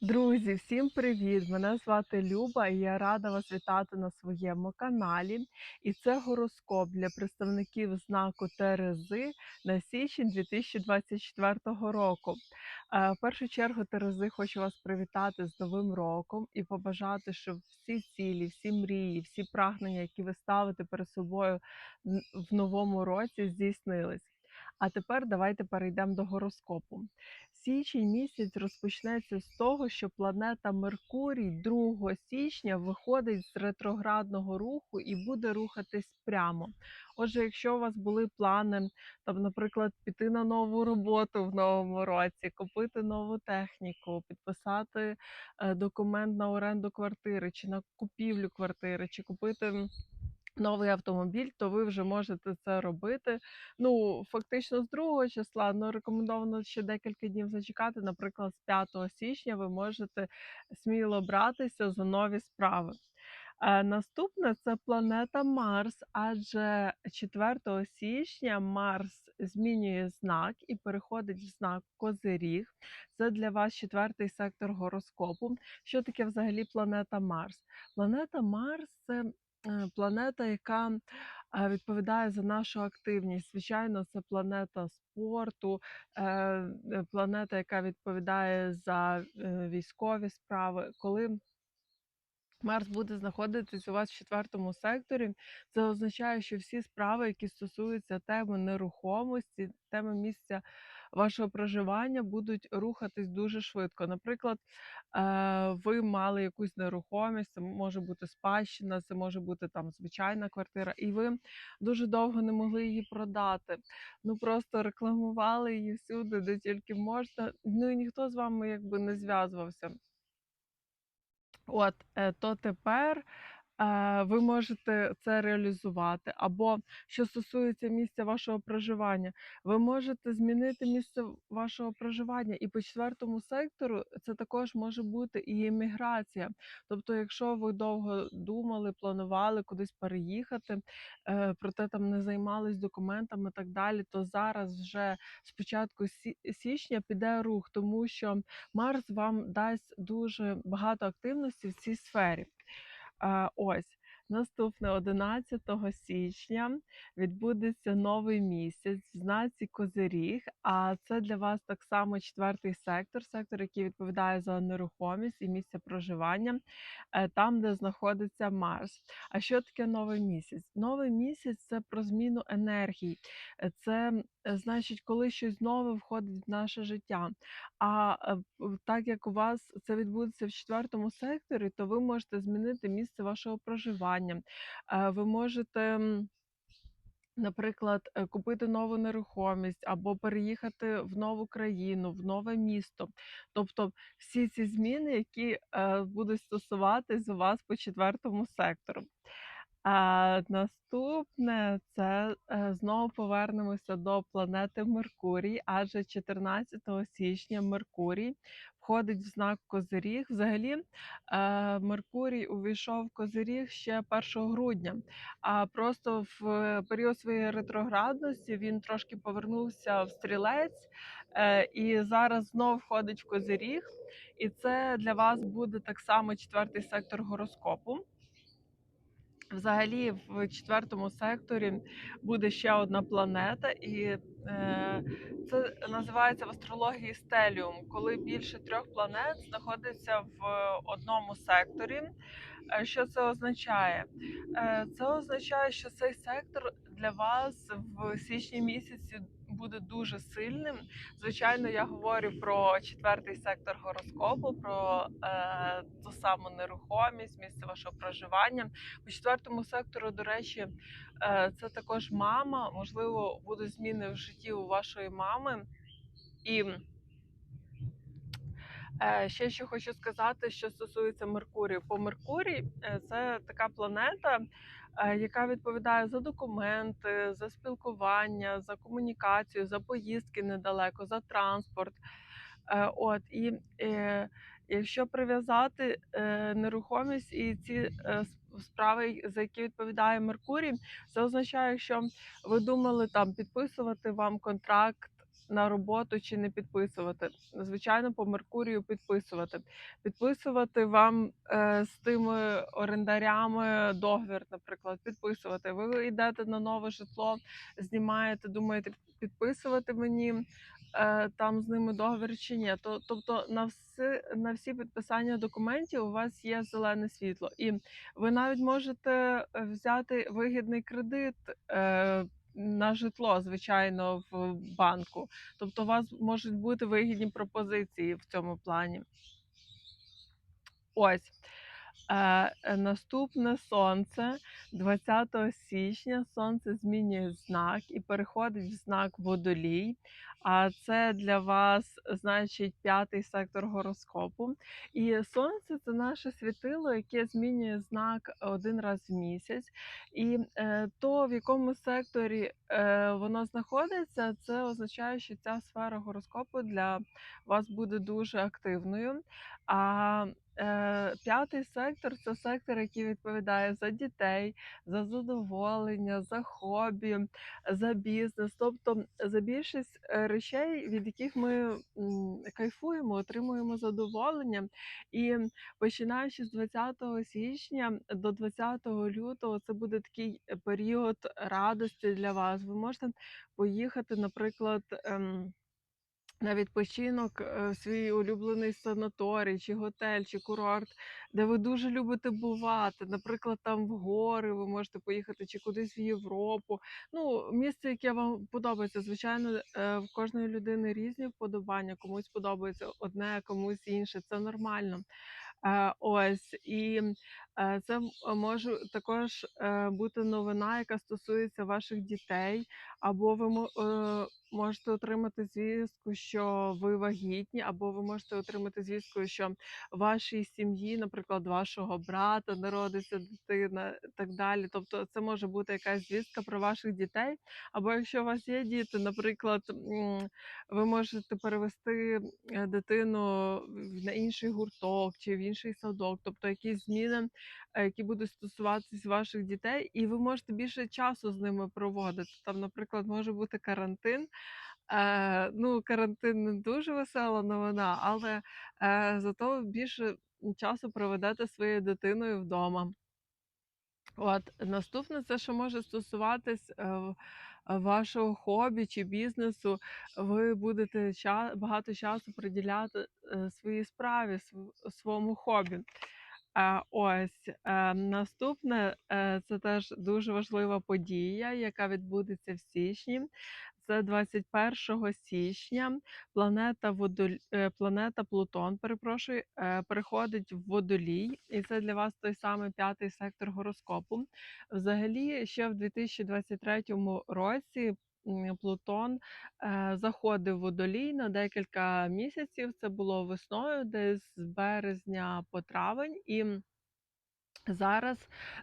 Друзі, всім привіт! Мене звати Люба і я рада вас вітати на своєму каналі. І це гороскоп для представників знаку Терези на січень 2024 року. Е, В першу чергу, Терези, хочу вас привітати з Новим роком і побажати, щоб всі цілі, всі мрії, всі прагнення, які ви ставите перед собою в новому році, здійснились. А тепер давайте перейдемо до гороскопу. Січень місяць розпочнеться з того, що планета Меркурій 2 січня виходить з ретроградного руху і буде рухатись прямо. Отже, якщо у вас були плани, там, наприклад, піти на нову роботу в новому році, купити нову техніку, підписати е, документ на оренду квартири, чи на купівлю квартири, чи купити. Новий автомобіль, то ви вже можете це робити. Ну, фактично з другого числа, але рекомендовано ще декілька днів зачекати. Наприклад, з 5 січня ви можете сміло братися за нові справи. Е, Наступне це планета Марс, адже 4 січня Марс змінює знак і переходить в знак Козиріг. Це для вас четвертий сектор гороскопу. Що таке взагалі планета Марс? Планета Марс це планета, яка е, відповідає за нашу активність. Звичайно, це планета спорту, е, е, планета, яка відповідає за е, військові справи. Коли Марс буде знаходитись у вас в четвертому секторі. Це означає, що всі справи, які стосуються теми нерухомості, теми місця вашого проживання, будуть рухатись дуже швидко. Наприклад, е, ви мали якусь нерухомість, це може бути спадщина, це може бути там звичайна квартира, і ви дуже довго не могли її продати. Ну просто рекламували її всюди, де тільки можна. Ну і ніхто з вами якби не зв'язувався. От, е, то тепер, ви можете це реалізувати. Або що стосується місця вашого проживання, ви можете змінити місце вашого проживання. І по четвертому сектору це також може бути і еміграція. Тобто, якщо ви довго думали, планували кудись переїхати, е, проте там не займались документами і так далі, то зараз вже з початку січня піде рух, тому що Марс вам дасть дуже багато активності в цій сфері. Е, ось. Наступне 11 січня відбудеться новий місяць в знаці Козиріг, а це для вас так само четвертий сектор, сектор, який відповідає за нерухомість і місце проживання, е, там, де знаходиться Марс. А що таке новий місяць? Новий місяць це про зміну енергії. Е, Це е, значить, коли щось нове входить в наше життя. А так як у вас це відбудеться в четвертому секторі, то ви можете змінити місце вашого проживання. Е, Ви можете. Наприклад, е, купити нову нерухомість або переїхати в нову країну, в нове місто. Тобто всі ці зміни, які е, будуть стосуватись у вас по четвертому сектору. А наступне це знову повернемося до планети Меркурій, адже 14 січня Меркурій входить в знак Козиріг. Взагалі, е, Меркурій увійшов в Козиріг ще 1 грудня, а просто в період своєї ретроградності він трошки повернувся в стрілець е, і зараз знов входить в Козиріг. І це для вас буде так само четвертий сектор гороскопу. Взагалі, в четвертому секторі буде ще одна планета, і е, це називається в астрології стеліум, коли більше трьох планет знаходиться в одному секторі. Е, Що це означає? Е, Це означає, що цей сектор для вас в січні місяці буде дуже сильним. Звичайно, я говорю про четвертий сектор гороскопу, про е, ту саму нерухомість, місце вашого проживання. По четвертому сектору, до речі, е, це також мама. Можливо, будуть зміни в житті у вашої мами. І е, ще що хочу сказати, що стосується Меркурію. По Меркурій е, це така планета, яка відповідає за документи, за спілкування, за комунікацію, за поїздки недалеко, за транспорт. Е, От і е, якщо прив'язати е, нерухомість і ці е, справи, за які відповідає Меркурій, це означає, що ви думали там підписувати вам контракт на роботу чи не підписувати. Звичайно, по Меркурію підписувати. Підписувати вам е, з тими орендарями договір, наприклад, підписувати. Ви йдете на нове житло, знімаєте, думаєте, підписувати мені е, там з ними договір чи ні. То, тобто на всі, на всі підписання документів у вас є зелене світло. І ви навіть можете е, взяти вигідний кредит. На житло, звичайно, в банку. Тобто, у вас можуть бути вигідні пропозиції в цьому плані. Ось. Е, наступне сонце 20 січня сонце змінює знак і переходить в знак водолій. А це для вас значить п'ятий сектор гороскопу. І сонце це наше світило, яке змінює знак один раз в місяць. І е, то, в якому секторі е, воно знаходиться, це означає, що ця сфера гороскопу для вас буде дуже активною. А П'ятий сектор це сектор, який відповідає за дітей, за задоволення, за хобі, за бізнес, тобто за більшість е, речей, від яких ми кайфуємо, отримуємо задоволення. І починаючи з 20 січня до 20 лютого, це буде такий період радості для вас. Ви можете поїхати, наприклад. На відпочинок е, свій улюблений санаторій, чи готель, чи курорт, де ви дуже любите бувати. Наприклад, там в гори ви можете поїхати чи кудись в Європу. Ну, місце, яке вам подобається. Звичайно, е, в кожної людини різні вподобання. Комусь подобається одне, комусь інше. Це нормально. Е, ось і е, це може також бути новина, яка стосується ваших дітей, або ви е, можете отримати звістку, що ви вагітні, або ви можете отримати звістку, що вашій сім'ї, наприклад, вашого брата народиться дитина, так далі. Тобто, це може бути якась звістка про ваших дітей. Або якщо у вас є діти, наприклад, ви можете перевести е, дитину на інший гурток чи в інший садок, тобто якісь зміни, е, які будуть стосуватись ваших дітей, і ви можете більше часу з ними проводити. Там, наприклад, може бути карантин. Е, ну, карантин не дуже весела новина, але е, зато більше часу проведете своєю дитиною вдома. От наступне, це що може стосуватись е, вашого хобі чи бізнесу. Ви будете багато часу приділяти е, своїй справі, своєму хобі. Е, ось е, наступне це теж дуже важлива подія, яка відбудеться в січні. Це 21 січня. Планета Водоль... е, планета Плутон, перепрошую, е, переходить в водолій, і це для вас той самий п'ятий сектор гороскопу. Взагалі, ще в 2023 році. Плутон е, заходив в водолій на декілька місяців. Це було весною, десь з березня по травень, і Зараз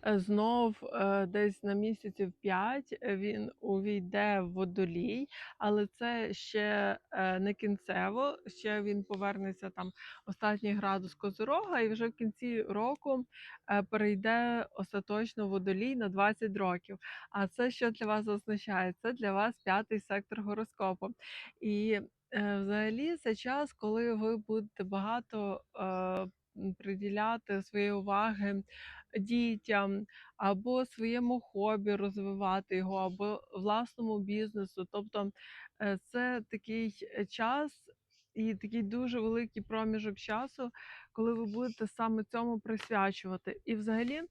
е, знов е, десь на місяців 5 він увійде в водолій, але це ще е, не кінцево. Ще він повернеться там останній градус Козирога, і вже в кінці року е, перейде остаточно водолій на 20 років. А це що для вас означає? Це для вас п'ятий сектор гороскопу. І е, взагалі це час, коли ви будете багато е, приділяти своєї уваги дітям, або своєму хобі розвивати його, або власному бізнесу. Тобто е, це такий е, час і такий дуже великий проміжок часу, коли ви будете саме цьому присвячувати. І взагалі,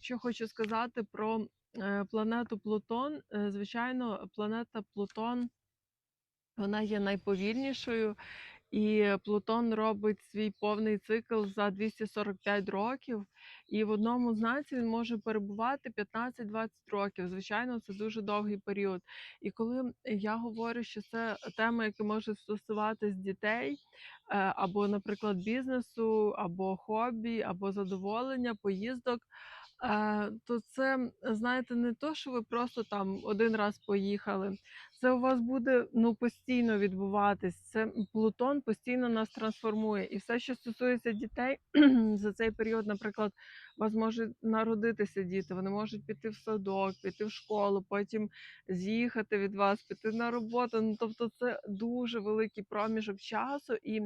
що хочу сказати про е, планету Плутон, звичайно, планета Плутон. Вона є найповільнішою, і Плутон робить свій повний цикл за 245 років, і в одному знаці він може перебувати 15-20 років. Звичайно, це дуже довгий період. І коли я говорю, що це тема, яка може стосуватись дітей, е, або, наприклад, бізнесу, або хобі, або задоволення, поїздок. е, То це, знаєте, не то, що ви просто там один раз поїхали. Це у вас буде, ну, постійно відбуватись. Це Плутон постійно нас трансформує. І все, що стосується дітей, за цей період, наприклад, у вас можуть народитися діти, вони можуть піти в садок, піти в школу, потім з'їхати від вас, піти на роботу. Ну, тобто, це дуже великий проміжок часу, і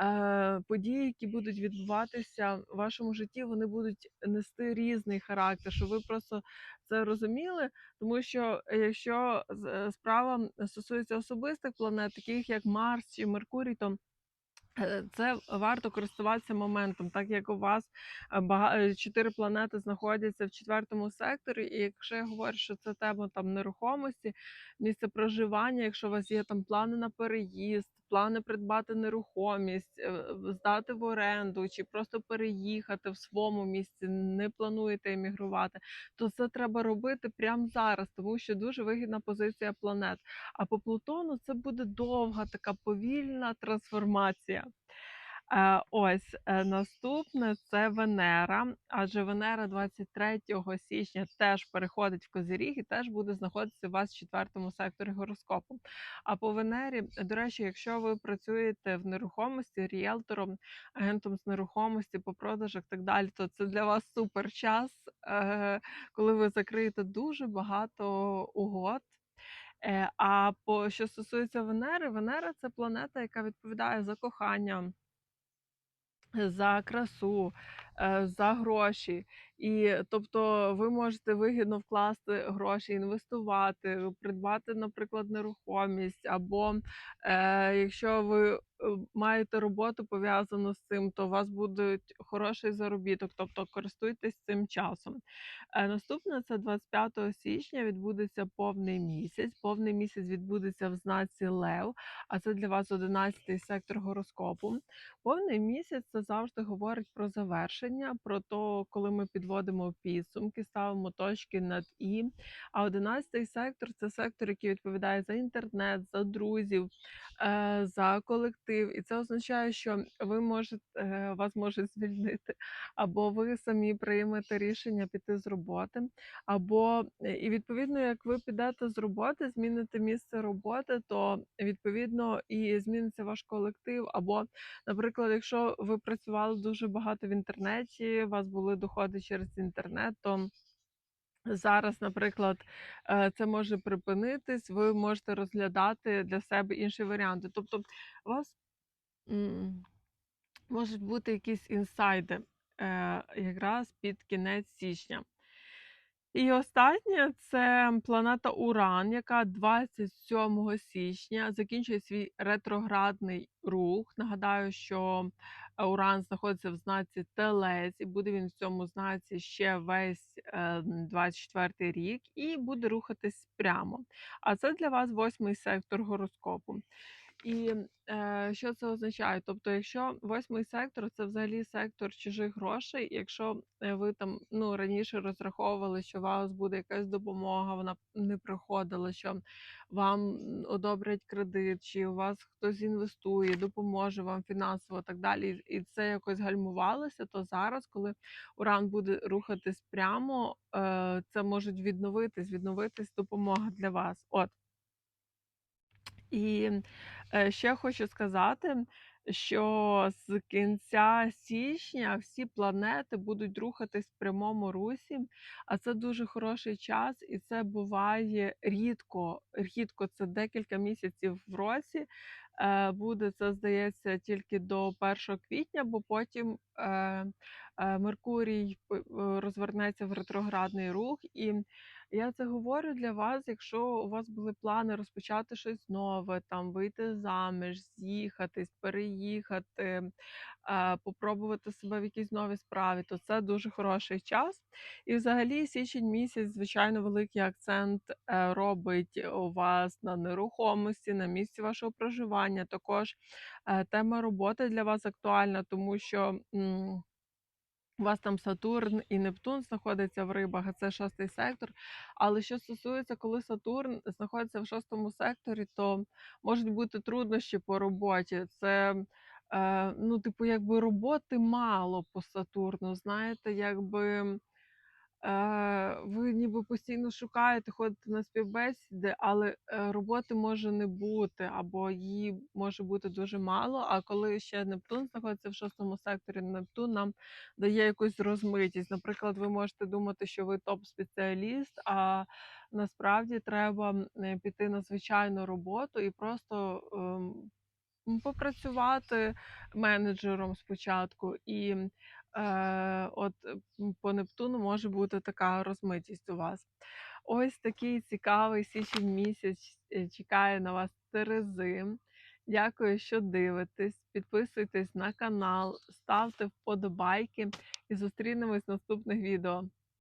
е, події, які будуть відбуватися в вашому житті, вони будуть нести різний характер, щоб ви просто це розуміли. Тому що якщо е, справа стосується особистих планет, таких як Марс чи Меркурій, то Е, Це варто користуватися моментом, так як у вас е, е, чотири планети знаходяться в четвертому секторі. І якщо я говорю, що це тема там нерухомості, місце проживання, якщо у вас є там плани на переїзд, плани придбати нерухомість, е, здати в оренду чи просто переїхати в своєму місці, не плануєте емігрувати, то це треба робити прямо зараз, тому що дуже вигідна позиція планет. А по Плутону це буде довга така повільна трансформація. Е, ось е, наступне це Венера, адже Венера 23 січня теж переходить в Козиріг і теж буде знаходитися у вас в четвертому секторі гороскопу. А по Венері, до речі, якщо ви працюєте в нерухомості, ріелтором, агентом з нерухомості по продажах так далі, то це для вас супер час, е, коли ви закриєте дуже багато угод. А по що стосується Венери, Венера це планета, яка відповідає за кохання, за красу, е, за гроші. І тобто ви можете вигідно вкласти гроші, інвестувати, придбати, наприклад, нерухомість, або е, якщо ви маєте роботу пов'язану з цим, то у вас буде хороший заробіток, тобто користуйтесь цим часом. Е, Наступне це 25 січня відбудеться повний місяць. Повний місяць відбудеться в знаці Лев, а це для вас 11 сектор гороскопу. Повний місяць це завжди говорить про завершення, про те, коли ми підводимо підсумки, ставимо точки над і. А 11 сектор це сектор, який відповідає за інтернет, за друзів, е, за колектив. І це означає, що ви можете е, вас можуть звільнити, або ви самі приймете рішення піти з роботи, або е, і відповідно, як ви підете з роботи, зміните місце роботи, то відповідно і зміниться ваш колектив, або Наприклад, якщо ви працювали дуже багато в інтернеті, у вас були доходи через інтернет, то зараз, наприклад, е, це може припинитись, ви можете розглядати для себе інші варіанти. Тобто, у вас можуть бути якісь інсайди е, якраз під кінець січня. І останнє це планета Уран, яка 27 січня закінчує свій ретроградний рух. Нагадаю, що е, Уран знаходиться в знаці Телець, і буде він в цьому знаці ще весь е, 24 рік, і буде рухатись прямо. А це для вас восьмий сектор гороскопу. І е, що це означає? Тобто, якщо восьмий сектор це взагалі сектор чужих грошей, якщо е, ви там ну раніше розраховували, що у вас буде якась допомога, вона не приходила, що вам одобрять кредит, чи у вас хтось інвестує, допоможе вам фінансово, так далі, і це якось гальмувалося, то зараз, коли Уран буде рухатись прямо, е, це можуть відновитись, відновитись допомога для вас. От. І е, ще хочу сказати, що з кінця січня всі планети будуть рухатись в прямому русі, а це дуже хороший час, і це буває рідко. Рідко це декілька місяців в році. Е, Буде це, здається, тільки до 1 квітня, бо потім е, е, Меркурій розвернеться в ретроградний рух. І я це говорю для вас, якщо у вас були плани розпочати щось нове, там вийти заміж, з'їхатись, переїхати, попробувати себе в якійсь новій справі, то це дуже хороший час. І взагалі січень місяць, звичайно, великий акцент робить у вас на нерухомості, на місці вашого проживання. Також е, тема роботи для вас актуальна, тому що. у вас там Сатурн і Нептун знаходяться в рибах, а це шостий сектор. Але що стосується, коли Сатурн знаходиться в шостому секторі, то можуть бути труднощі по роботі. Це е, ну, типу, якби роботи мало по Сатурну. Знаєте, якби ви ніби постійно шукаєте, ходите на співбесіди, але, е, роботи може не бути або її може бути дуже мало. А коли ще Нептун знаходиться в шостому секторі, Нептун нам дає якусь розмитість. Наприклад, ви можете думати, що ви топ-спеціаліст, а насправді треба, е, піти на звичайну роботу і просто, ем, попрацювати менеджером спочатку. І, е, от, по Нептуну може бути така розмитість у вас. Ось такий цікавий січень місяць, е, чекає на вас Терези. Дякую, що дивитесь. Підписуйтесь на канал, ставте вподобайки і зустрінемось в наступних відео.